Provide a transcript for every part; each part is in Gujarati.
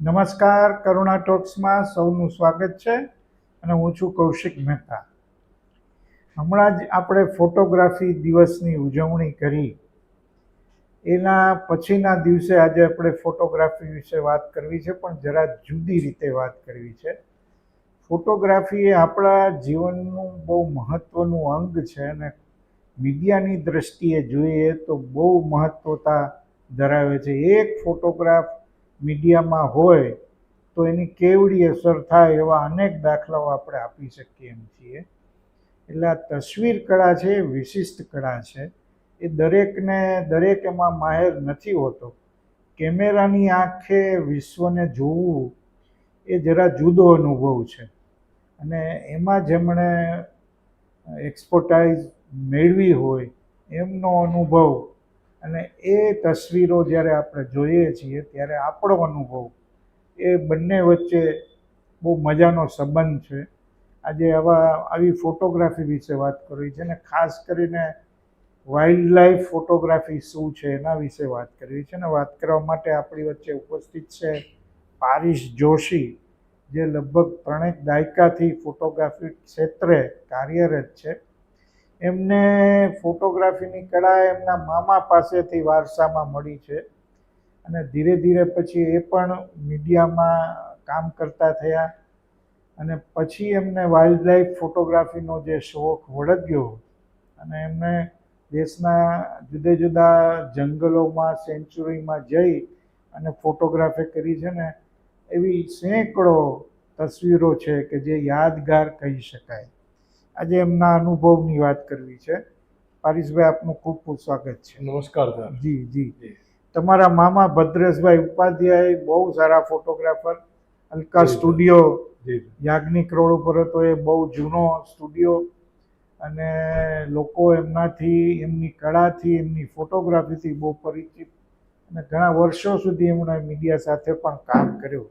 નમસ્કાર, કરુણા ટોક્સમાં સૌનું સ્વાગત છે અને હું છું કૌશિક મહેતા. હમણાં જ આપણે ફોટોગ્રાફી દિવસની ઉજવણી કરી. એના પછીના દિવસે આજે આપણે ફોટોગ્રાફી વિશે વાત કરવી છે, પણ જરા જુદી રીતે વાત કરવી છે. ફોટોગ્રાફી એ આપણા જીવનનું બહુ મહત્ત્વનું અંગ છે અને મીડિયાની દ્રષ્ટિએ જોઈએ તો બહુ મહત્ત્વતા ધરાવે છે. એક ફોટોગ્રાફ મીડિયામાં હોય તો એની કેવડી અસર થાય એવા અનેક દાખલાઓ આપણે આપી શકીએ એમ છીએ. એટલે આ તસવીર કળા છે એ વિશિષ્ટ કળા છે. એ દરેકને, દરેક એમાં માહેર નથી હોતો. કેમેરાની આંખે વિશ્વને જોવું એ જરા જુદો અનુભવ છે. અને એમાં જેમણે એક્સપર્ટાઇઝ મેળવી હોય, એમનો અનુભવ અને એ તસવીરો જ્યારે આપણે જોઈએ છીએ, ત્યારે આપણો અનુભવ એ બંને વચ્ચે બહુ મજાનો સંબંધ છે. આજે આવા આવી ફોટોગ્રાફી વિશે વાત કરવી છે ને ખાસ કરીને વાઇલ્ડ લાઈફ ફોટોગ્રાફી શું છે એના વિશે વાત કરવી છે ને વાત કરવા માટે આપણી વચ્ચે ઉપસ્થિત છે પારિશ જોશી, જે લગભગ ત્રણેક દાયકાથી ફોટોગ્રાફી ક્ષેત્રે કાર્યરત છે. એમને ફોટોગ્રાફીની કળા એમના મામા પાસેથી વારસામાં મળી છે. અને ધીરે ધીરે પછી એ પણ મીડિયામાં કામ કરતા થયા. અને પછી એમને વાઇલ્ડ લાઈફ ફોટોગ્રાફીનો જે શોખ વળગ્યો અને એમને દેશના જુદા જુદા જંગલોમાં, સેન્ચુરીમાં જઈ અને ફોટોગ્રાફી કરી છે ને એવી સેંકડો તસવીરો છે કે જે યાદગાર કહી શકાય. આજે એમના અનુભવની વાત કરવી છે. પારિશભાઈ આપનું ખૂબ ખૂબ સ્વાગત છે. નમસ્કાર જી જી. તમારા મામા ભદ્રેશભાઈ ઉપાધ્યાય બહુ સારા photographer Alka studio Yagnik road ઉપર હતો એ બહુ જૂનો સ્ટુડિયો. અને લોકો એમનાથી એમની કળાથી એમની ફોટોગ્રાફીથી બહુ પરિચિત. અને ઘણા વર્ષો સુધી એમણે મીડિયા સાથે પણ કામ કર્યું.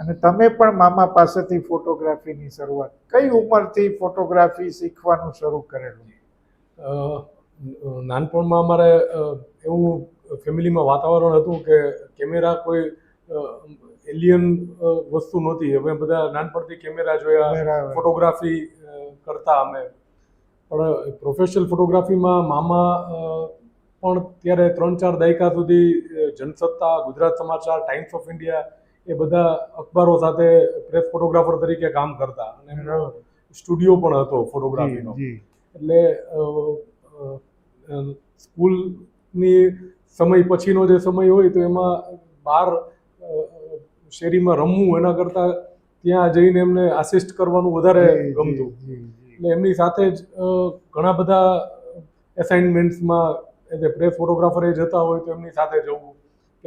અને તમે પણ મામા પાસેથી ફોટોગ્રાફીની શરૂઆત કઈ ઉંમરથી ફોટોગ્રાફી શીખવાનું શરૂ કરેલું? નાનપણમાં અમારે એવું ફેમિલીમાં વાતાવરણ હતું કે કેમેરા કોઈ એલિયન વસ્તુ નહોતી. અમે બધા નાનપણથી કેમેરા જોયા. ફોટોગ્રાફી કરતા અમે. પણ પ્રોફેશનલ ફોટોગ્રાફીમાં મામા પણ ત્યારે ત્રણ ચાર દાયકા સુધી જનસત્તા ગુજરાત સમાચાર ટાઈમ્સ ઓફ ઇન્ડિયા એ બધા અખબારો સાથે પ્રેસ ફોટોગ્રાફર તરીકે કામ કરતા. અને સ્ટુડિયો પણ હતો ફોટોગ્રાફીનો એટલે સ્કૂલની સમય પછીનો જે સમય હોય તો એમાં બહાર શેરીમાં રમવું એના કરતાં ત્યાં જઈને એમને આસિસ્ટ કરવાનું વધારે ગમતું. એટલે એમની સાથે જ ઘણા બધા એસાઇનમેન્ટ્સમાં એઝ એ પ્રેસ ફોટોગ્રાફરે જતા હોય તો એમની સાથે જવું.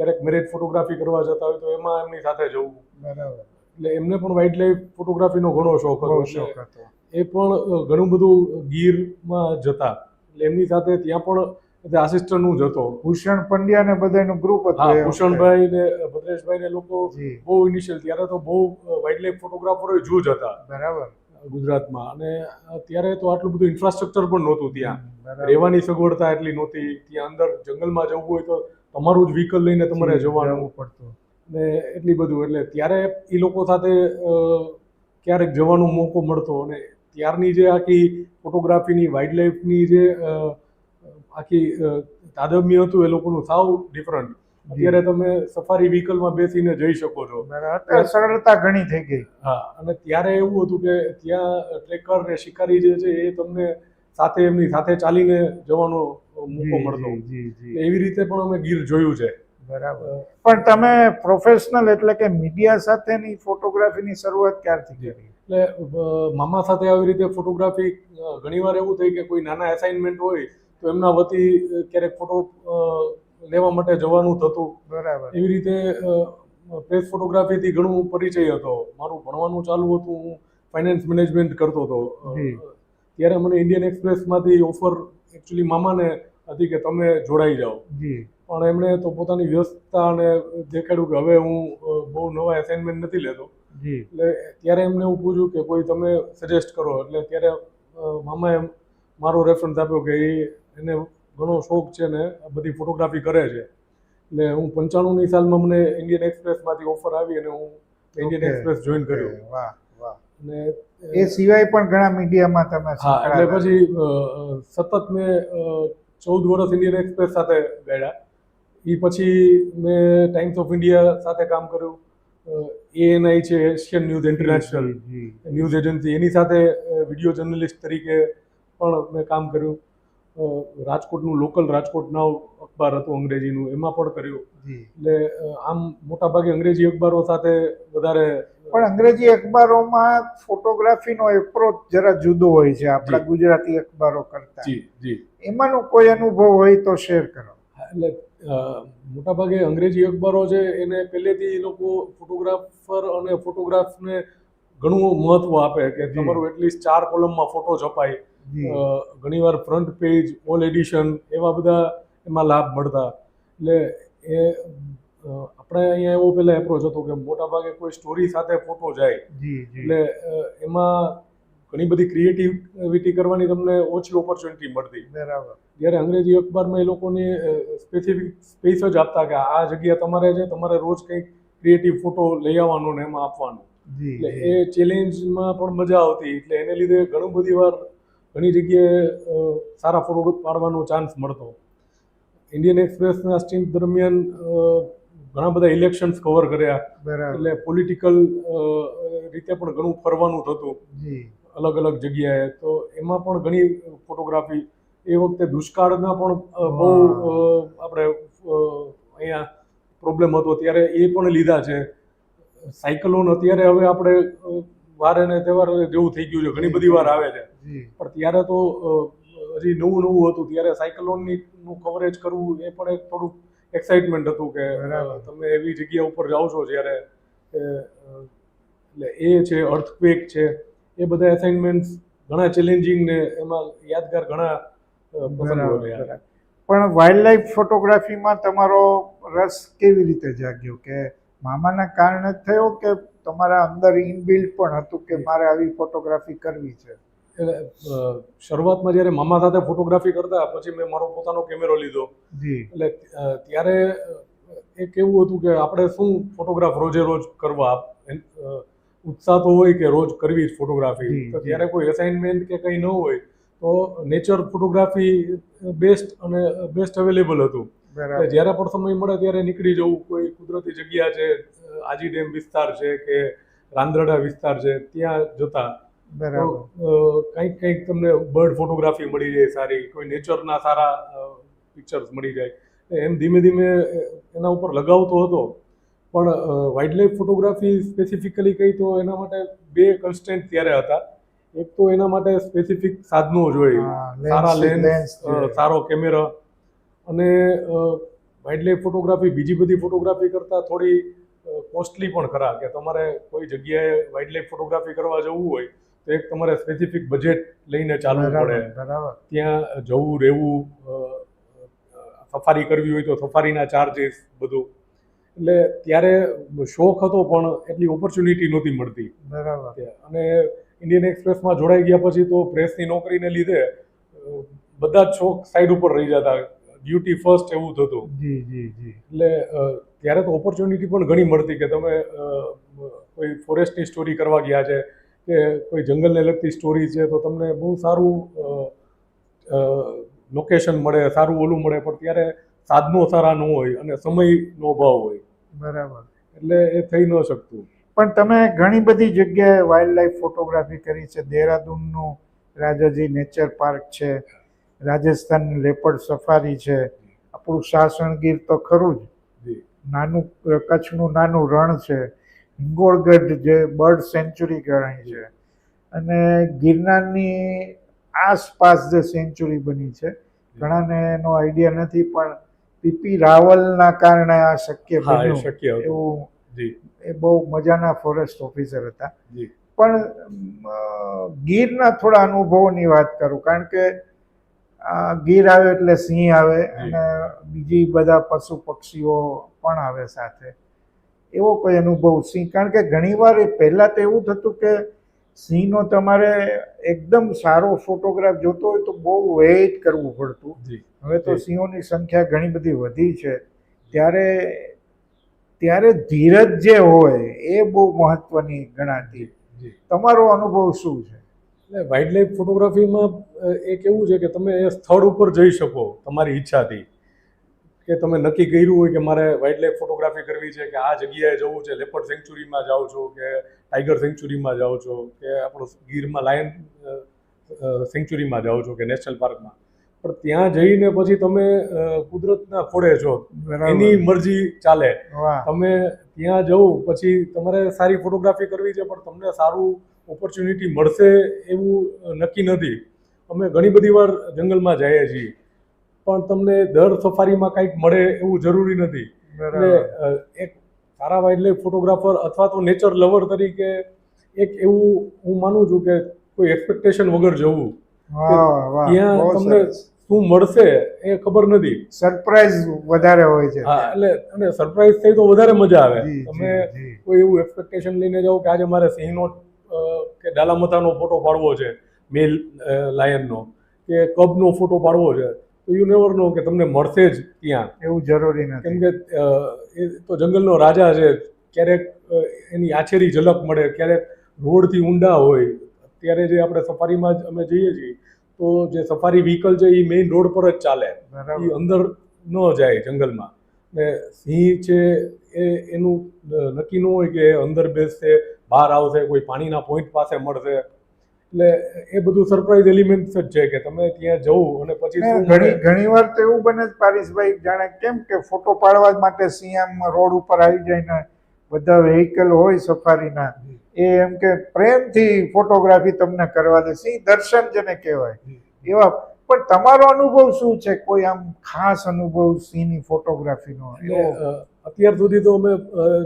ક્યારેક મેરેજ ફોટોગ્રાફી કરવા જતા હોય તો એમાં એમની સાથે જવું. બરાબર. એટલે એમને પણ વાઇલ્ડ લાઈફ ફોટોગ્રાફીનો ઘણો શોખ હતો. શોખ હતો. એ પણ ઘણું બધું ગીરમાં જતા. એટલે એમની સાથે ત્યાં પણ આસિસ્ટન્ટ જ હતો. ભૂષણ પંડ્યા ને બધાનું ગ્રુપ હતું હા. ભૂષણભાઈ ને ભદ્રેશભાઈ ને લોકો બહુ ઇનિશિયલ ત્યારે તો બહુ વાઇલ્ડ લાઈફ ફોટોગ્રાફરો જૂજ હતા. બરાબર. ગુજરાતમાં. અને ત્યારે તો આટલું બધું ઇન્ફ્રાસ્ટ્રક્ચર પણ નહોતું ત્યાં. રહેવાની સગવડતા એટલી નહોતી. ત્યાં અંદર જંગલમાં જવું હોય તો તમારું જ વ્હીકલ લઈને તમારે જવાનું. જવું પડતું. ને એટલી બધું એટલે ત્યારે એ લોકો સાથે ક્યારેક જવાનો મોકો મળતો અને ત્યારની જે આખી ફોટોગ્રાફીની વાઇલ્ડ લાઈફની જે આખી તાદમ્ય હતું એ લોકોનું સાવ ડિફરન્ટ અત્યારે તમે સફારી વ્હીકલમાં બેસીને જઈ શકો છો. સરળતા ઘણી થઈ ગઈ. હા અને ત્યારે એવું હતું કે ત્યાં ટ્રેકર ને શિકારી જે છે એ તમને સાથે એમની સાથે ચાલીને જવાનો મોકો મળતો. એવી રીતે પણ અમે ગીર જોયું છે. બરાબર. પણ તમે પ્રોફેશનલ એટલે કે મીડિયા સાથેની ફોટોગ્રાફીની શરૂઆત ક્યારથી કરી? એટલે મામા સાથે આવી રીતે ફોટોગ્રાફી ઘણીવાર એવું થઈ કે કોઈ નાના એસાઇનમેન્ટ હોય તો એમના વતી ક્યારેક ફોટો લેવા માટે જવાનું થતું. બરાબર. એવી રીતે પ્રેસ ફોટોગ્રાફીથી ઘણું પરિચય હતો. મારું ભણવાનું ચાલુ હતું હું ફાઇનાન્સ મેનેજમેન્ટ કરતો હતો. ત્યારે મને ઇન્ડિયન એક્સપ્રેસમાંથી ઓફર એકચ્યુઅલી મામાને હતી કે તમે જોડાઈ જાઓ. પણ એમણે તો પોતાની વ્યસ્તતા અને દેખાડ્યું કે હવે હું બહુ નવા એસાઇનમેન્ટ નથી લેતો. એટલે ત્યારે એમને એવું પૂછ્યું કે કોઈ તમે સજેસ્ટ કરો. એટલે ત્યારે મામાએ મારો રેફરન્સ આપ્યો કે એ એને ઘણો શોખ છે ને આ બધી ફોટોગ્રાફી કરે છે. એટલે હું પંચાણુંની સાલમાં મને ઇન્ડિયન એક્સપ્રેસમાંથી ઓફર આવી અને હું ઇન્ડિયન એક્સપ્રેસ જોઈન કર્યો. વાહ વાહ. અને એ સિવાય પણ ઘણા મીડિયામાં તમે હા એટલે પછી સતત મેં ચૌદ વર્ષ ઇન્ડિયન એક્સપ્રેસ સાથે ગયા એ પછી મેં ટાઈમ્સ ઓફ ઇન્ડિયા સાથે કામ કર્યું. એએનઆઈ છે Asian news international. News agency એની સાથે વીડિયો જર્નલિસ્ટ તરીકે પણ મેં કામ કર્યું. રાજકોટનું લોકલ રાજકોટના અખબાર હતું અંગ્રેજીનું એમાં પણ કર્યું. એટલે આમ આમ મોટાભાગે અંગ્રેજી અખબારો સાથે વધારે પણ અંગ્રેજી અખબારોમાં ફોટોગ્રાફીનો એપ્રોચ જરા જુદો હોય છે આપણા ગુજરાતી અખબારો કરતા. જી જી. એમાંનો કોઈ અનુભવ હોય તો શેર કરો. એટલે મોટા મોટાભાગે અંગ્રેજી અખબારો છે એને પહેલેથી એ લોકો ફોટોગ્રાફર અને ફોટોગ્રાફને ઘણું મહત્વ આપે કે તમારું એટલીસ્ટ ચાર કોલમમાં ફોટો છપાય. ઘણીવાર ફ્રન્ટ પેજ ઓલ એડિશન એવા બધા એમાં લાભ મળતા. એટલે એ આપણે અહીંયા એવો પહેલાં એપ્રોચ હતો કે મોટા ભાગે કોઈ સ્ટોરી સાથે ફોટો જાય. એટલે એમાં ઘણી બધી ક્રિએટિવિટી કરવાની તમને ઓછી ઓપોર્ચ્યુનિટી મળતી. બરાબર. જ્યારે અંગ્રેજી અખબારમાં એ લોકોને સ્પેસિફિક સ્પેસ જ આપતા કે આ જગ્યા તમારે છે તમારે રોજ કંઈક ક્રિએટિવ ફોટો લઈ આવવાનો ને એમાં આપવાનો. એટલે એ ચેલેન્જમાં પણ મજા આવતી. એટલે એને લીધે ઘણું બધી વાર ઘણી જગ્યાએ સારા ફોટો પાડવાનો ચાન્સ મળતો. ઇન્ડિયન એક્સપ્રેસના સ્ટીમ દરમિયાન ઘણા બધા ઇલેક્શન્સ કવર કર્યા. એટલે પોલિટિકલ રીતે પણ ઘણું ફરવાનું થતું. અલગ અલગ જગ્યાએ. તો એમાં પણ ઘણી ફોટોગ્રાફી એ વખતે દુષ્કાળના પણ બહુ આપણે અહીંયા પ્રોબ્લેમ હતો. ત્યારે એ પણ લીધા છે. સાયકલોન અત્યારે હવે આપણે વારે ને તહેવાર જેવું થઈ ગયું છે. ઘણી બધી વાર આવે છે. પણ ત્યારે તો હજી નવું નવું હતું. ત્યારે સાયકલોનની નું કવરેજ કરવું એ પણ એક થોડુંક એક્સાઇટમેન્ટ હતું કે તમે એવી જગ્યા ઉપર જાઓ છો જ્યારે એટલે એ છે અર્થક્વેક છે એ બધા એસાઇનમેન્ટ્સ ઘણા ચેલેન્જિંગ ને એમાં યાદગાર ઘણા પણ વાઇલ્ડ લાઈફ ફોટોગ્રાફીમાં તમારો રસ કેવી રીતે જાગ્યો? કે મામાના કારણે થયો કે તમારા અંદર ઇનબિલ્ટ પણ હતું કે મારે આવી ફોટોગ્રાફી કરવી છે? એટલે શરૂઆતમાં જ્યારે મામા સાથે ફોટોગ્રાફી કરતા પછી મેં મારો પોતાનો કેમેરો લીધો. એટલે ત્યારે એ એક એવું હતું કે આપણે શું ફોટોગ્રાફ રોજે રોજ કરવા? ઉત્સાહ તો હોય કે રોજ કરવી જ ફોટોગ્રાફી તો. ત્યારે કોઈ અસાઇનમેન્ટ કે કંઈ ન હોય તો નેચર ફોટોગ્રાફી બેસ્ટ અને બેસ્ટ અવેલેબલ હતું. જ્યારે પણ સમય મળે ત્યારે નીકળી જવું કોઈ કુદરતી જગ્યા છે આજી ડેમ વિસ્તાર છે કે રાંદરડા વિસ્તાર છે ત્યાં જતા. બરાબર. કંઈક કંઈક તમને બર્ડ ફોટોગ્રાફી મળી જાય સારી કોઈ નેચરના સારા પિક્ચર્સ મળી જાય. એમ ધીમે ધીમે એના ઉપર લગાવતો હતો. પણ વાઇલ્ડ લાઈફ ફોટોગ્રાફી સ્પેસિફિકલી કહી તો એના માટે બે કન્સ્ટન્ટ ત્યારે હતા. એક તો એના માટે સ્પેસિફિક સાધનો જોઈએ સારા લેન્સ સારો કેમેરા અને વાઇલ્ડ લાઈફ ફોટોગ્રાફી બીજી બધી ફોટોગ્રાફી કરતાં થોડી કોસ્ટલી પણ ખરા કે તમારે કોઈ જગ્યાએ વાઇલ્ડ લાઈફ ફોટોગ્રાફી કરવા જવું હોય તો એક તમારે સ્પેસિફિક બજેટ લઈને ચાલવું પડે. બરાબર. ત્યાં જવું રહેવું સફારી કરવી હોય તો સફારીના ચાર્જીસ બધું. એટલે ત્યારે શોખ હતો પણ એટલી ઓપોર્ચ્યુનિટી નહોતી મળતી. બરાબર. અને ઇન્ડિયન એક્સપ્રેસમાં જોડાઈ ગયા પછી તો પ્રેસની નોકરીને લીધે બધા જ શોખ સાઈડ ઉપર રહી જતા. ડ્યુટી ફર્સ્ટ એવું થતું જી જી જી. એટલે ત્યારે તો ઓપોર્ચ્યુનિટી પણ ઘણી મળતી કે તમે કોઈ ફોરેસ્ટની સ્ટોરી કરવા ગયા છે. કે કોઈ જંગલને લગતી સ્ટોરી છે તો તમને બહુ સારું લોકેશન મળે સારું ઓલું મળે પણ ત્યારે સાધનો સારા ન હોય અને સમયનો અભાવ હોય. બરાબર. એટલે એ થઈ ન શકતું. પણ તમે ઘણી બધી જગ્યાએ વાઇલ્ડ લાઈફ ફોટોગ્રાફી કરી છે. દેહરાદૂનનું રાજાજી નેચર પાર્ક છે રાજસ્થાનની લેપર્ડ સફારી છે આપણું સાસણગીર તો ખરું જ. નાનું કચ્છનું નાનું રણ છે. હિંગોળગઢ જે બર્ડ સેન્ચુરી ગણાય છે. અને ગિરનારની આસપાસ જે સેન્ચુરી બની છે ઘણાને એનો આઈડિયા નથી પણ પીપી રાવલના કારણે આ શક્ય બન્યું. શક્ય એવું એ બહુ મજાના ફોરેસ્ટ ઓફિસર હતા. પણ ગીરના થોડા અનુભવોની વાત કરું કારણ કે આ ગીર આવે એટલે સિંહ આવે અને બીજી બધા પશુ પક્ષીઓ પણ આવે સાથે. એવો કોઈ અનુભવ સિંહ કારણ કે ઘણીવાર એ પહેલાં તો એવું થતું કે સિંહનો તમારે એકદમ સારો ફોટોગ્રાફ જોતો હોય તો બહુ વેઇટ કરવું પડતું. જી. હવે તો સિંહોની સંખ્યા ઘણી બધી વધી છે. ત્યારે ત્યારે ધીરજ જે હોય એ બહુ મહત્વની ગણાતી. જી. તમારો અનુભવ શું છે? એટલે વાઇલ્ડ લાઈફ ફોટોગ્રાફીમાં એ એક એવું છે કે તમે એ સ્થળ ઉપર જઈ શકો તમારી ઈચ્છાથી. કે તમે નક્કી કર્યું હોય કે મારે વાઇલ્ડ લાઈફ ફોટોગ્રાફી કરવી છે કે આ જગ્યાએ જવું છે લેપર્ડ સેન્ચુરીમાં જાઓ છો કે ટાઈગર સેન્ચુરીમાં જાઓ છો કે આપણો ગીરમાં લાયન સેન્ચુરીમાં જાઓ છો કે નેશનલ પાર્કમાં પણ ત્યાં જઈને પછી તમે કુદરતના ખોળે છો એની મરજી ચાલે. તમે ત્યાં જવું પછી તમારે સારી ફોટોગ્રાફી કરવી છે પણ તમને સારું ઓપોર્ચ્યુનિટી મળશે એવું નક્કી નથી. અમે ઘણી બધી વાર જંગલમાં જઈએ છીએ. પણ તમને દર સફારીમાં કંઈક મળે એવું જરૂરી નથી. એટલે એક સારા વાઇલ્ડ લાઈફ ફોટોગ્રાફર અથવા તો નેચર લવર તરીકે એક એવું હું માનું છું કે કોઈ એક્સપેક્ટેશન વગર જવું. ત્યાં તમને શું મળશે એ ખબર નથી. સરપ્રાઈઝ વધારે હોય છે. હા એટલે અને સરપ્રાઈઝ થઈ તો વધારે મજા આવે. તમે. કોઈ એવું એક્સપેક્ટેશન લઈને જાઓ કે આજે મારે સિંહનો કે ડાલામથાનો ફોટો પાડવો છે મેલ લાયનનો કે કબનો ફોટો પાડવો છે. તો યુ નેવર નો કે તમને મળશે જ ત્યાં. એવું જરૂરી કેમ નથી કે એ તો જંગલનો રાજા છે. ક્યારેક એની આછેરી ઝલક મળે. ક્યારેક રોડથી ઊંડા હોય. અત્યારે જે આપણે સફારીમાં જ અમે જઈએ છીએ તો જે સફારી વ્હીકલ છે એ મેઇન રોડ પર જ ચાલે. એ અંદર ન જાય જંગલમાં. ને સિંહ છે એ એનું નક્કી ન હોય કે અંદર બેસશે બહાર આવશે કોઈ પાણીના પોઈન્ટ પાસે મળશે. એટલે એ બધું સરપ્રાઈઝ એલિમેન્ટ્સ જ છે કે તમે ત્યાં જવું અને પછી ઘણી ઘણી વાર તો એવું બને છે પારિસભાઈ જાણે કેમ કે ફોટો પાડવા માટે સિંહ રોડ ઉપર આવી જાય ને બધા વેહિકલ હોય સફારીના એ એમ કે પ્રેમથી ફોટોગ્રાફી તમને કરવા દે. સિંહ દર્શન જેને કહેવાય. એવા પણ તમારો અનુભવ શું છે? કોઈ આમ ખાસ અનુભવ સિંહની ફોટોગ્રાફીનો અત્યાર સુધી તો અમે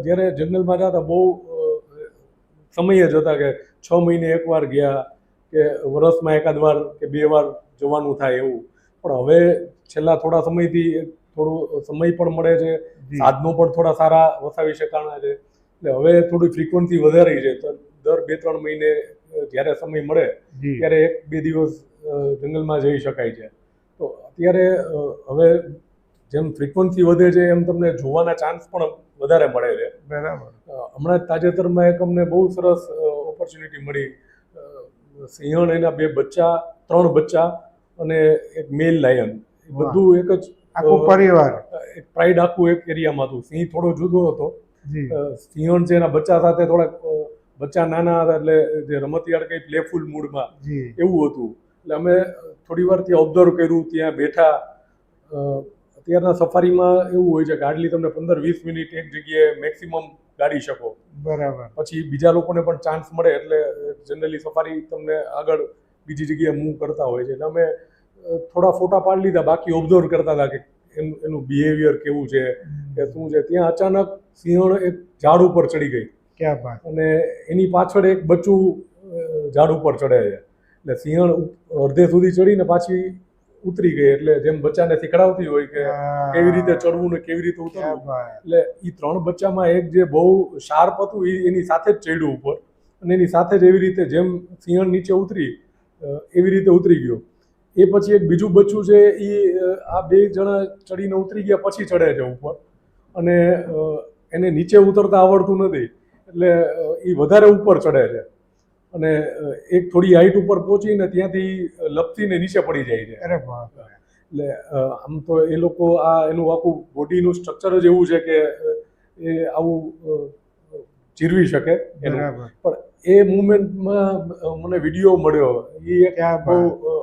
જ્યારે જંગલમાં જતા બહુ સમય જ હતા કે છ મહિને એકવાર ગયા. કે વર્ષમાં એકાદ વાર કે બે વાર જવાનું થાય એવું. પણ હવે છેલ્લા થોડા સમયથી થોડું સમય પણ મળે છે. સાધનો પણ થોડા સારા વસાવી શકાણા છે. એટલે હવે થોડી ફ્રીક્વન્સી વધારી છે. તો દર બે ત્રણ મહિને જ્યારે સમય મળે ત્યારે એક બે દિવસ જંગલમાં જઈ શકાય છે. તો અત્યારે હવે જેમ ફ્રીક્વન્સી વધે છે એમ તમને જોવાના ચાન્સ પણ વધારે મળે છે. બરાબર. હમણાં તાજેતરમાં એક અમને બહુ સરસ ઓપોર્ચ્યુનિટી મળી. સિંહણ એના બે બચ્ચા ત્રણ બચ્ચા અને એક મેલ લાયન બધું એક જ આખું પરિવાર. એક પ્રાઇડ આખું એક એરિયામાં હતું. સિંહ થોડો જુદો હતો. સિંહણ છે એના બચ્ચા સાથે થોડાક બચ્ચા નાના હતા એટલે જે રમતિયાળ કઈ પ્લેફુલ મૂડમાં એવું હતું. એટલે અમે થોડી વાર ત્યાં ઓબ્ઝર્વ કર્યું ત્યાં બેઠા. અત્યારના સફારીમાં એવું હોય છે કે હાર્ડલી તમને પંદર વીસ મિનિટ એક જગ્યાએ મેક્સિમમ ગાડી શકો. બરાબર. પછી બીજા લોકોને પણ ચાન્સ મળે એટલે જનરલી સફારી તમને આગળ બીજી જગ્યાએ મૂવ કરતા હોય છે. એટલે અમે થોડા ફોટા પાડી લીધા બાકી ઓબ્ઝર્વ કરતા હતા કે એનું બિહેવિયર કેવું છે કે શું છે. ત્યાં અચાનક સિંહણ એક ઝાડ ઉપર ચડી ગઈ. ક્યાં વાત. અને એની પાછળ એક બચ્ચું ઝાડ ઉપર ચડે છે. એટલે સિંહણ અડધે સુધી ચડીને પાછી ઉતરી ગઈ એટલે જેમ બચ્ચાને શીખડાવતી હોય કે કેવી રીતે ચડવું ને કેવી રીતે ઉતરવું. એટલે એ ત્રણ બચ્ચામાં એક જે બહુ શાર્પ હતું એ એની સાથે જ ચડ્યું ઉપર. અને એની સાથે જ એવી રીતે જેમ સિંહણ નીચે ઉતરી એવી રીતે ઉતરી ગયો. એ પછી એક બીજું બચ્ચું છે એ આ બે જણા ચડીને ઉતરી ગયા પછી ચડે છે ઉપર. અને એને નીચે ઉતરતા આવડતું નથી. એટલે એ વધારે ઉપર ચડે છે. અને એક થોડી હાઈટ ઉપર પહોંચીને ત્યાંથી લપસીને નીચે પડી જાય છે. અરે એટલે આમ તો એ લોકો આ એનું આખું બોડીનું સ્ટ્રક્ચર જ એવું છે કે એ આવું ચીરવી શકે પણ એ મુમેન્ટમાં મને વીડિયો મળ્યો. એ એક આ બહુ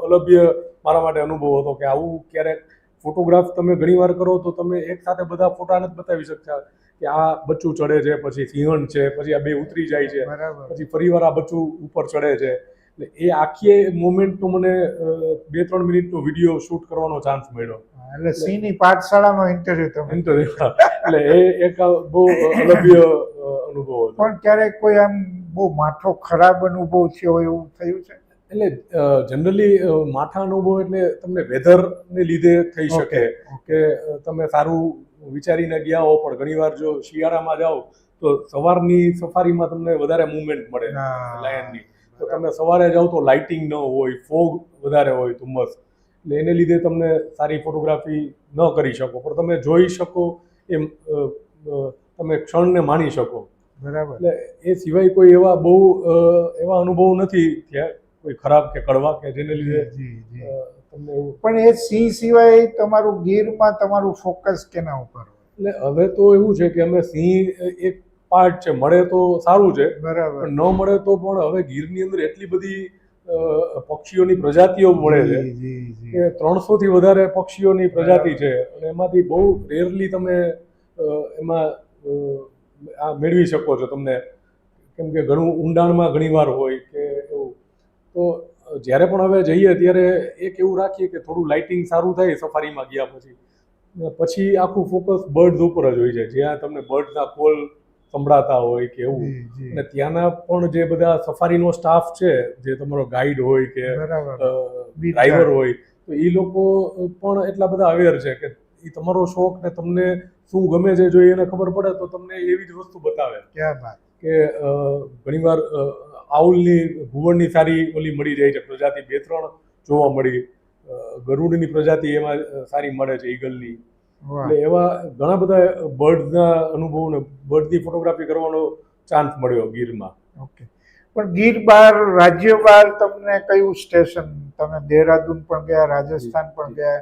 અલભ્ય મારા માટે અનુભવ હતો કે આવું ક્યારેક ફોટોગ્રાફ તમે ઘણીવાર કરો તો તમે એક સાથે બધા ફોટા નથી બતાવી શકતા કે આ બચ્ચું ચડે છે પછી સિંહણ છે પછી આ બે ઉતરી જાય છે બરાબર. પછી ફરીવાર આ બચ્ચું ઉપર ચડે છે. એટલે એ આખી મોમેન્ટનો મને બે ત્રણ મિનિટનો વીડિયો શૂટ કરવાનો ચાન્સ મળ્યો. એટલે સિંહની પાઠશાળાનો ઇન્ટરવ્યુ તમે. ઇન્ટરવ્યુ એટલે એ એક બહુ અલભ્ય અનુભવ પણ ક્યારેક કોઈ આમ બહુ માઠો ખરાબ અનુભવ થયો હોય એવું થયું છે? એટલે જનરલી માથા અનુભવ એટલે તમને વેધરને લીધે થઈ શકે કે તમે સારું વિચારીને ગયા હો પણ ઘણીવાર જો શિયાળામાં જાઓ તો સવારની સફારીમાં તમને વધારે મુવમેન્ટ મળે લાયનની. તો તમે સવારે જાઓ તો લાઇટિંગ ન હોય ફોગ વધારે હોય ધુમ્મસ. એટલે એને લીધે તમને સારી ફોટોગ્રાફી ન કરી શકો પણ તમે જોઈ શકો એમ તમે ક્ષણને માણી શકો. બરાબર. એટલે એ સિવાય કોઈ એવા બહુ એવા અનુભવ નથી થયા. કોઈ ખરાબ કે કડવા કે જેને લીધે તમને એવું પણ એ સિંહ સિવાય તમારું ગીરમાં તમારું ફોકસ કેના ઉપર એટલે હવે તો એવું છે કે અમે સિંહ એક પાર્ટ છે મળે તો સારું છે. બરાબર. ન મળે તો પણ હવે ગીરની અંદર એટલી બધી પક્ષીઓની પ્રજાતિઓ મળે છે કે ત્રણસો થી વધારે પક્ષીઓની પ્રજાતિ છે. અને એમાંથી બહુ રેરલી તમે એમાં આ મેળવી શકો છો તમને. કેમ કે ઘણું ઊંડાણમાં ઘણીવાર હોય કે તો જ્યારે પણ હવે જઈએ ત્યારે એક એવું રાખીએ કે થોડું લાઇટિંગ સારું થાય સફારીમાં ગયા પછી. પછી આખું ફોકસ બર્ડ્સ ઉપર જ હોય છે. જ્યાં તમને બર્ડ્સના કોલ સંભળાતા હોય કે એવું. અને ત્યાંના પણ જે બધા સફારીનો સ્ટાફ છે જે તમારો ગાઈડ હોય કે ડ્રાઈવર હોય તો એ લોકો પણ એટલા બધા અવેર છે કે એ તમારો શોખ ને તમને શું ગમે છે જો એને ખબર પડે તો તમને એવી જ વસ્તુ બતાવે. ક્યાં વાત. કે ઘણીવાર આઉલની ભુવનની સારી ઓલી મળી જાય છે. પ્રજાતિ બે ત્રણ જોવા મળી ગરુડની પ્રજાતિ એમાં સારી મળે છે ઈગલની. એટલે એવા ઘણા બધા બર્ડના અનુભવ ને બર્ડની ફોટોગ્રાફી કરવાનો ચાન્સ મળ્યો ગીરમાં. ઓકે. પણ ગીર બાર રાજ્ય બાર તમને કયું સ્ટેશન? તમે દેહરાદૂન પણ ગયા રાજસ્થાન પણ ગયા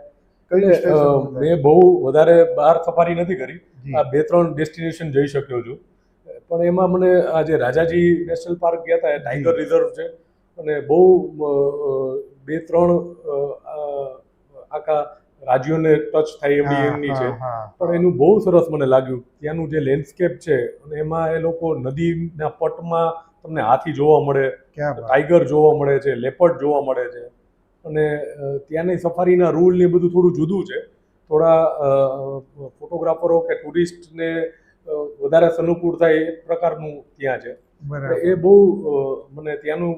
મેં બહુ વધારે બહાર સફારી નથી કરી. આ બે ત્રણ ડેસ્ટિનેશન જઈ શક્યો છું. પણ એમાં મને આ જે રાજાજી નેશનલ પાર્ક ગયા હતા એ ટાઈગર રિઝર્વ છે. અને બહુ બે ત્રણ આખા રાજ્યોને ટચ થાય એવી એમની છે. પણ એનું બહુ સરસ મને લાગ્યું. ત્યાંનું જે લેન્ડસ્કેપ છે અને એમાં એ લોકો નદીના પટમાં તમને હાથી જોવા મળે ટાઈગર જોવા મળે છે લેપર્ડ જોવા મળે છે. અને ત્યાંની સફારીના રૂલ ને બધું થોડું જુદું છે. થોડા ફોટોગ્રાફરો કે ટુરિસ્ટને વધારે સનુકૂળ થાય એ પ્રકારનું ત્યાં છે. એ બહુ મને ત્યાંનું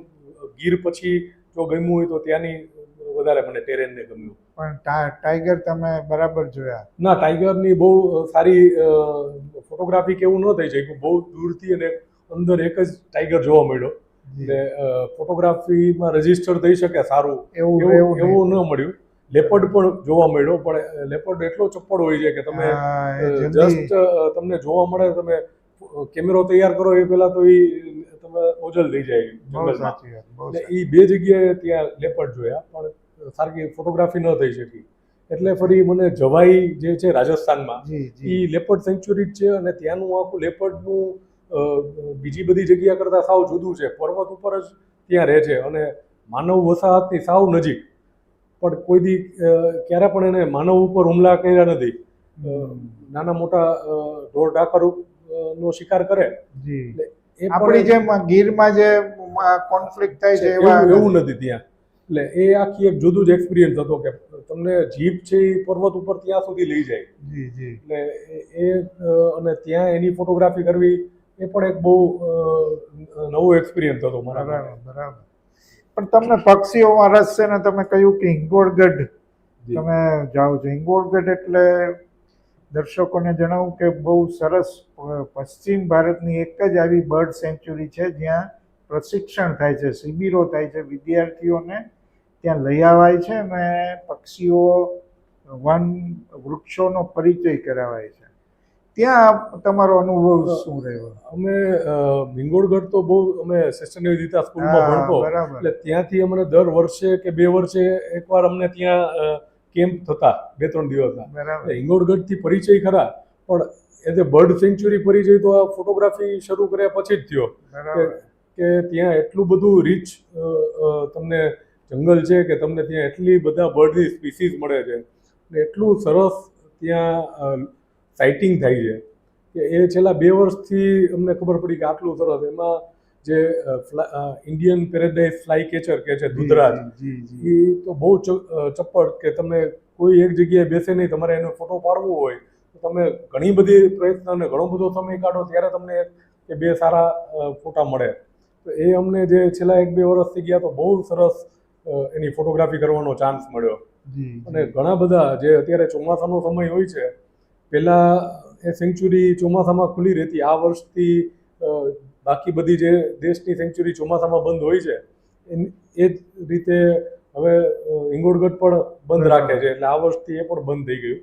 ગીર પછી જો ગમ્યું હોય તો ત્યાંની વધારે મને ટેરેનને ગમ્યું. પણ ટાઈગર તમે બરાબર જોયા. ના ટાઈગરની બહુ સારી ફોટોગ્રાફી કે એવું ન થઈ શક્યું. બહુ દૂરથી અને અંદર એક જ ટાઈગર જોવા મળ્યો. એટલે ફોટોગ્રાફીમાં રજિસ્ટર થઈ શકે સારું. એવું એવું ન મળ્યું. લેપર્ડ પણ જોવા મળ્યો પણ લેપર્ડ એટલો ચપ્પડ હોય છે કે તમે જસ્ટ તમને જોવા મળે તમે કેમેરો તૈયાર કરો એ પહેલા તો એ તમે ઓજલ થઈ જાય જંગલમાં. એ બે જગ્યાએ ત્યાં લેપર્ડ જોયા પણ સારી ફોટોગ્રાફી ન થઈ શકી. એટલે ફરી મને જવાઈ જે છે રાજસ્થાનમાં એ લેપર્ડ સેન્ચ્યુરી છે અને ત્યાંનું આખું લેપર્ડનું બીજી બધી જગ્યા કરતાં સાવ જુદું છે. પર્વત ઉપર જ ત્યાં રહે છે અને માનવ વસાહતની સાવ નજીક. પણ કોઈ દી ક્યારે પણ એને માનવ ઉપર હુમલા કર્યા નથી. નાના મોટા ઢોર ઢાકર નો શિકાર કરે. એ આપણી જેમ ગીરમાં જે કોન્ફ્લિક્ટ થાય છે એવું નથી ત્યાં. એટલે એ આખી એક જુદું જ એક્સપિરિયન્સ હતો કે તમને જીપ છે એ પર્વત ઉપર ત્યાં સુધી લઈ જાય. એટલે એ- એ અને ત્યાં એની ફોટોગ્રાફી કરવી એ પણ એક બહુ નવો એક્સપિરિયન્સ હતો મારા બરાબર બરાબર. પણ તમને પક્ષીઓમાં રસ છે ને તમે કહ્યું કે હિંગોળગઢ તમે જાઓ છો. હિંગોળગઢ એટલે દર્શકોને જણાવું કે બહુ સરસ પશ્ચિમ ભારતની એક જ આવી બર્ડ સેન્ચ્યુરી છે જ્યાં પ્રશિક્ષણ થાય છે શિબિરો થાય છે વિદ્યાર્થીઓને ત્યાં લઈ આવાય છે અને પક્ષીઓ વન વૃક્ષોનો પરિચય કરાવાય છે. ત્યાં તમારો અનુભવ શું રહ્યો? અમે ભીંગોળગઢ તો બહુ અમે સિસ્ટર નિવેદિતા સ્કૂલમાં ભણતો. એટલે ત્યાંથી અમને દર વર્ષે કે બે વર્ષે એકવાર અમને ત્યાં કેમ્પ થતા બે ત્રણ દિવસના હિંગોળગઢથી પરિચય ખરા પણ એઝ એ બર્ડ સેન્ચ્યુરી પરિચય તો આ ફોટોગ્રાફી શરૂ કર્યા પછી જ થયો. કે ત્યાં એટલું બધું રીચ તમને જંગલ છે કે તમને ત્યાં એટલી બધા બર્ડની સ્પીસીસ મળે છે. એટલું સરસ ત્યાં સાઇટિંગ થાય છે. કે એ છેલ્લા બે વર્ષથી અમને ખબર પડી કે આટલું સરસ. એમાં જે ઇન્ડિયન પેરેડાઇઝ ફ્લાય કેચર કે છે ધુધરાજ એ તો બહુ ચ- અ, ચપ્પડ કે તમે કોઈ એક જગ્યાએ બેસે નહીં તમારે એનો ફોટો પાડવો હોય તો તમે ઘણી બધી પ્રયત્ન અને ઘણો બધો સમય કાઢો ત્યારે તમને કે બે સારા ફોટા મળે. તો એ અમને જે છેલ્લા એક બે વર્ષથી ગયા તો બહુ સરસ એની ફોટોગ્રાફી કરવાનો ચાન્સ મળ્યો. અને ઘણા બધા જે અત્યારે ચોમાસાનો સમય હોય છે પહેલાં એ સેન્ચ્યુરી ચોમાસામાં ખુલ્લી રહેતી. આ વર્ષથી બાકી બધી જે દેશની સેન્ચ્યુરી ચોમાસામાં બંધ હોય છે એ જ રીતે હવે હિંગોળગઢ પણ બંધ રાખે છે. એટલે આ વર્ષથી એ પણ બંધ થઈ ગયું.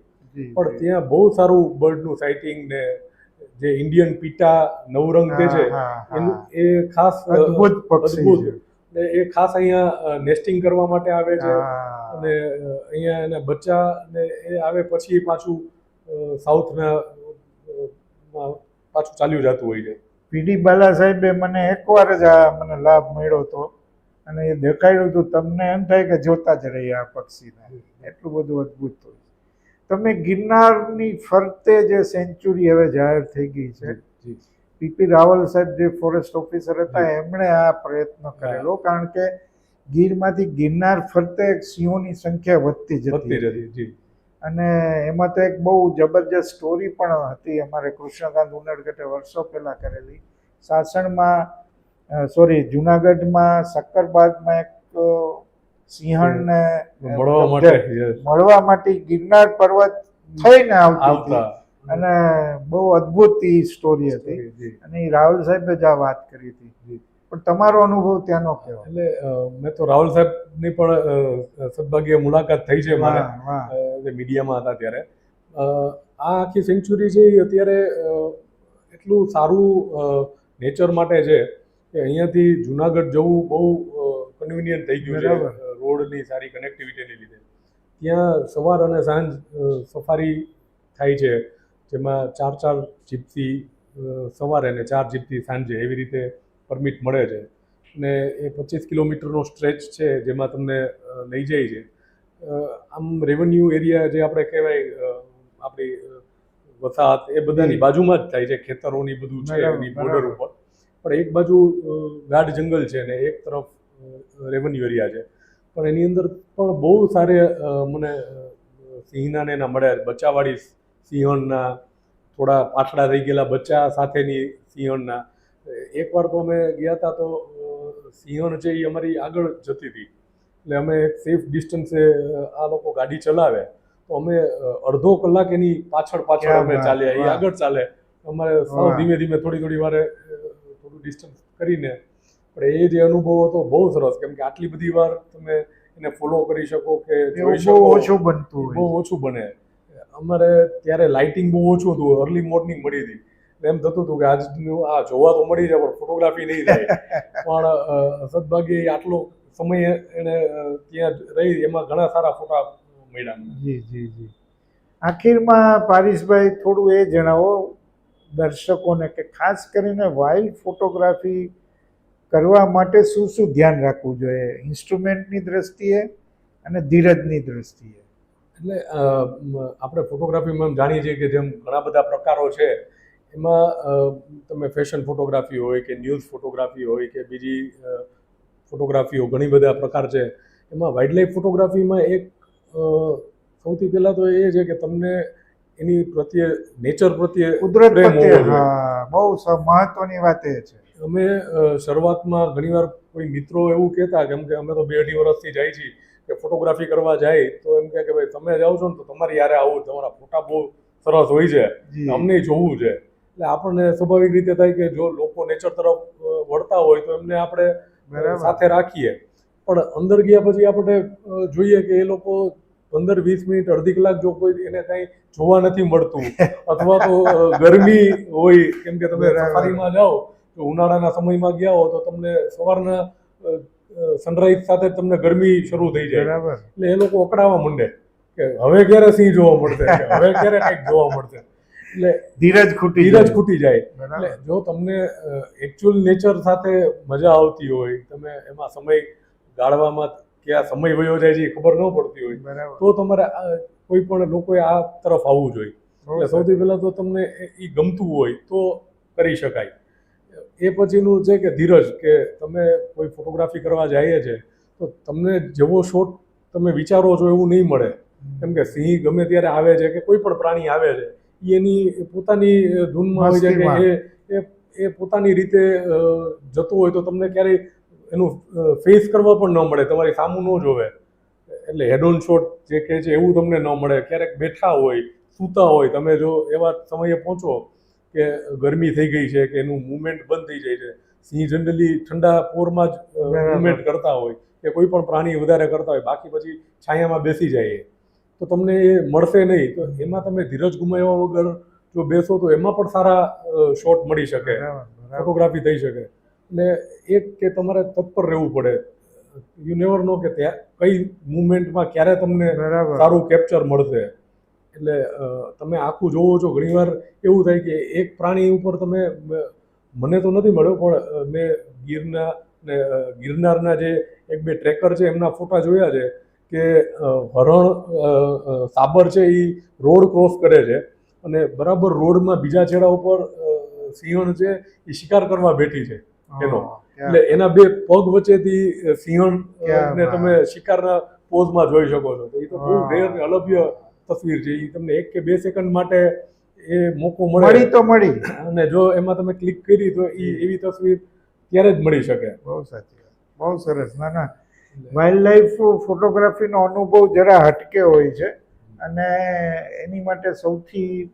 પણ ત્યાં બહુ સારું બર્ડનું સાઇટિંગ ને જે ઇન્ડિયન પીટા નવરંગ કે છે એનું એ ખાસ અદ્ભુત એ ખાસ અહીંયા નેસ્ટિંગ કરવા માટે આવે છે. અને અહીંયા એના બચ્ચા ને એ આવે પછી પાછું સાઉથના પાછું ચાલ્યું જતું હોય છે. પીડી બાલા સાહેબે મને એકવાર જ આ મને લાભ મળ્યો હતો અને એ દેખાડ્યું હતું તમને એમ થાય કે જોતા જ રહીએ આ પક્ષીને. એટલું બધું અદ્ભુત હોય તમે ગિરનારની ફરતે જે સેન્ચુરી હવે જાહેર થઈ ગઈ છે. જી પીપી રાવલ સાહેબ જે ફોરેસ્ટ ઓફિસર હતા એમણે આ પ્રયત્ન કરેલો કારણ કે ગીરમાંથી ગિરનાર ફરતે સિંહોની સંખ્યા વધતી જતી જી. અને એમાં તો એક બહુ જબરજસ્ત સ્ટોરી પણ હતી અમારે કૃષ્ણકાંત ઉનડગઢે વર્ષો પહેલાં કરેલી. સાસણમાં સોરી જુનાગઢમાં સક્કરબાગમાં એક સિંહણને મળવા માટે મળવા માટે ગિરનાર પર્વત થઈને આવતી અને બહુ અદ્ભુત ઈ સ્ટોરી હતી. અને એ રાહુલ સાહેબે જ આ વાત કરી હતી. પણ તમારો અનુભવ ત્યાંનો કેવો? એટલે મેં તો રાહુલ સાહેબની પણ સદભાગ્ય મુલાકાત થઈ છે મારે મીડિયામાં હતા ત્યારે. આ આખી સેન્ચુરી છે એ અત્યારે એટલું સારું નેચર માટે છે કે અહીંયાથી જુનાગઢ જવું બહુ કન્વિનિયન્ટ થઈ ગયું છે રોડની સારી કનેક્ટિવિટીને લીધે. ત્યાં સવાર અને સાંજ સફારી થાય છે જેમાં ચાર ચાર જીપથી સવારે ને ચાર જીપથી સાંજે એવી રીતે પરમિટ મળે છે. ને એ પચીસ કિલોમીટરનો સ્ટ્રેચ છે જેમાં તમને લઈ જાય છે. આમ રેવન્યુ એરિયા જે આપણે કહેવાય આપણી વસાહત એ બધાની બાજુમાં જ થાય છે. ખેતરોની બધું છે એની બોર્ડર ઉપર. પણ એક બાજુ ગાઢ જંગલ છે ને એક તરફ રેવન્યુ એરિયા છે. પણ એની અંદર પણ બહુ સારે મને સિંહનાને એના મળ્યા બચ્ચાવાળી સિંહણના થોડા પાછળા રહી ગયેલા બચ્ચા સાથેની સિંહણના. એકવાર તો અમે ગયા હતા તો સિંહોને સિંહણ છે એ અમારી આગળ જતી હતી એટલે અમે એક સેફ ડિસ્ટન્સે આ લોકો ગાડી ચલાવે. તો અમે અડધો કલાક એની પાછળ પાછળ અમે ચાલ્યા. એ આગળ ચાલે. અમારે સાવ ધીમે ધીમે થોડી થોડી વારે થોડું ડિસ્ટન્સ કરીને. પણ એ જે અનુભવ હતો બહુ સરસ. કેમ કે આટલી બધી વાર તમે એને ફોલો કરી શકો કે જોઈ શકો. ઓછું બનતું બહુ ઓછું બને. અમારે ત્યારે લાઇટિંગ બહુ ઓછું હતું. અર્લી મોર્નિંગ મળી હતી. એમ થતું હતું કે આજનું આ જોવા તો મળી જાય પણ ફોટોગ્રાફી નહીં થાય. પણ સદભાગ્ય આટલો સમય એને ત્યાં રહી એમાં ઘણા સારા ફોટા મળ્યા જી જી જી. આખીરમાં પારીશભાઈ થોડું એ જણાવો દર્શકોને કે ખાસ કરીને વાઇલ્ડ ફોટોગ્રાફી કરવા માટે શું શું ધ્યાન રાખવું જોઈએ? ઇન્સ્ટ્રુમેન્ટની દ્રષ્ટિએ અને ધીરજની દ્રષ્ટિએ? એટલે આપણે ફોટોગ્રાફીમાં એમ જાણીએ છીએ કે જેમ ઘણા બધા પ્રકારો છે એમાં તમે ફેશન ફોટોગ્રાફી હોય કે ન્યૂઝ ફોટોગ્રાફી હોય કે બીજી ફોટોગ્રાફીઓ ઘણી બધા પ્રકાર છે. એમાં વાઇલ્ડલાઇફ ફોટોગ્રાફીમાં એક સૌથી પહેલાં તો એ છે કે તમને એની પ્રત્યે નેચર પ્રત્યે કુદરત બહુ મહત્વની વાત એ છે. અમે શરૂઆતમાં ઘણીવાર કોઈ મિત્રો એવું કહેતા કેમ કે અમે તો બે અઢી વર્ષથી જાય છીએ કે ફોટોગ્રાફી કરવા જાય તો એમ કહે કે ભાઈ તમે જાઓ છો ને તો તમારી યારે આવું તમારા ફોટા બહુ સરસ હોય છે. અમને જોવું છે. એટલે આપણને સ્વાભાવિક રીતે થાય કે જો લોકો નેચર તરફ વળતા હોય તો એમને આપણે સાથે રાખીએ. પણ અંદર ગયા પછી આપણે જોઈએ કે એ લોકો પંદર વીસ મિનિટ અડધી કલાક જો કોઈ એને કાંઈ જોવા નથી મળતું અથવા તો ગરમી હોય કેમ કે તમે. સફારીમાં જાઓ તો ઉનાળાના સમયમાં ગયા હો તો તમને સવારના સનરાઈઝ સાથે તમને ગરમી શરૂ થઈ જાય. એટલે એ લોકો અકળાવા માંડે કે હવે ક્યારે સિંહ જોવા મળશે હવે ક્યારે કંઈક જોવા મળશે. એટલે ધીરજ ખૂટી ધીરજ ખૂટી જાય. એટલે જો તમને એકચ્યુઅલ નેચર સાથે મજા આવતી હોય તમે એમાં સમય ગાળવામાં ક્યાં સમય વયો જાય છે એ ખબર ન પડતી હોય તો તમારે કોઈ પણ લોકોએ આ તરફ આવવું જોઈએ. એટલે સૌથી પહેલાં તો તમને એ ગમતું હોય તો કરી શકાય. એ પછીનું છે કે ધીરજ કે તમે કોઈ ફોટોગ્રાફી કરવા જઈએ છે તો તમને જેવો શોટ તમે વિચારો છો એવું નહીં મળે. કેમ કે સિંહ ગમે ત્યારે આવે છે કે કોઈ પણ પ્રાણી આવે છે એની પોતાની ધૂનમાં હોય છે કે એ એ પોતાની રીતે જતું હોય તો તમને ક્યારેય એનું ફેસ કરવા પણ ન મળે. તમારી સામું ન જોવે. એટલે હેડ ઓન શોટ જે કહે છે એવું તમને ન મળે. ક્યારેક બેઠા હોય સૂતા હોય તમે જો એવા સમયે પહોંચો કે ગરમી થઈ ગઈ છે કે એનું મુવમેન્ટ બંધ થઈ જાય છે. સિંહ જનરલી ઠંડા પોરમાં જ. મુવમેન્ટ કરતા હોય કે કોઈ પણ પ્રાણી વધારે કરતા હોય બાકી પછી છાયામાં બેસી જાય એ. તો તમને એ મળશે નહીં. તો એમાં તમે ધીરજ ગુમાવ્યા વગર જો બેસો તો એમાં પણ સારા શોટ મળી શકે. ફોટોગ્રાફી થઈ શકે. અને એક કે તમારે તત્પર રહેવું પડે. યુ નેવર નો કે ત્યાં કઈ મુવમેન્ટમાં ક્યારે તમને સારું કેપ્ચર મળશે. એટલે તમે આખું જોવો છો ઘણીવાર એવું થાય કે એક પ્રાણી ઉપર તમે મને તો નથી મળ્યો પણ મેં ગીરના ને ગિરનારના જે એક બે ટ્રેકર છે એમના ફોટા જોયા છે. કે હરણ સાબર છે એ રોડ ક્રોસ કરે છે અને બરાબર રોડમાં બીજા છેડા ઉપર સિંહણ છે એ શિકાર કરવા બેઠી છે એનો. એટલે એના બે પગ વચ્ચેથી સિંહણ ને તમે શિકારના પોઝમાં જોઈ શકો છો. તો એ તો બહુ રેર ને અલભ્ય તસવીર છે. એ તમને એક કે બે સેકન્ડ માટે એ મોકો મળે. મળી તો મળી. અને જો એમાં તમે ક્લિક કરી તો એ એવી તસવીર ત્યારે જ મળી શકે. બહુ સાચી બહુ સરસ. ના ના. વાઇલ્ડ લાઈફ ફોટોગ્રાફીનો અનુભવ જરા હટકે હોય છે. અને એની માટે સૌથી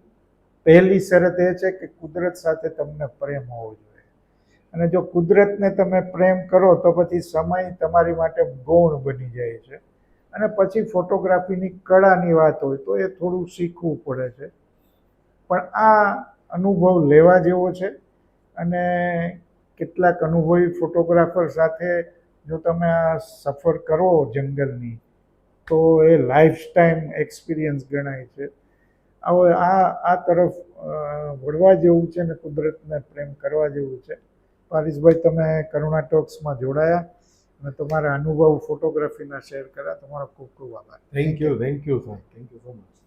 પહેલી શરત એ છે કે કુદરત સાથે તમને પ્રેમ હોવો જોઈએ. અને જો કુદરતને તમે પ્રેમ કરો તો પછી સમય તમારી માટે ગૌણ બની જાય છે. અને પછી ફોટોગ્રાફીની કળાની વાત હોય તો એ થોડું શીખવું પડે છે. પણ આ અનુભવ લેવા જેવો છે. અને કેટલાક અનુભવી ફોટોગ્રાફર સાથે જો તમે આ સફર કરો જંગલની, તો એ લાઈફ ટાઈમ એક્સપિરિયન્સ ગણાય છે. હવે આ આ તરફ વળવા જેવું છે ને કુદરતને પ્રેમ કરવા જેવું છે. પારિશભાઈ, તમે કરુણા ટોક્સમાં જોડાયા અને તમારા અનુભવ ફોટોગ્રાફીના શેર કર્યા. તમારો ખૂબ ખૂબ આભાર. Thank you thank you sir thank you so much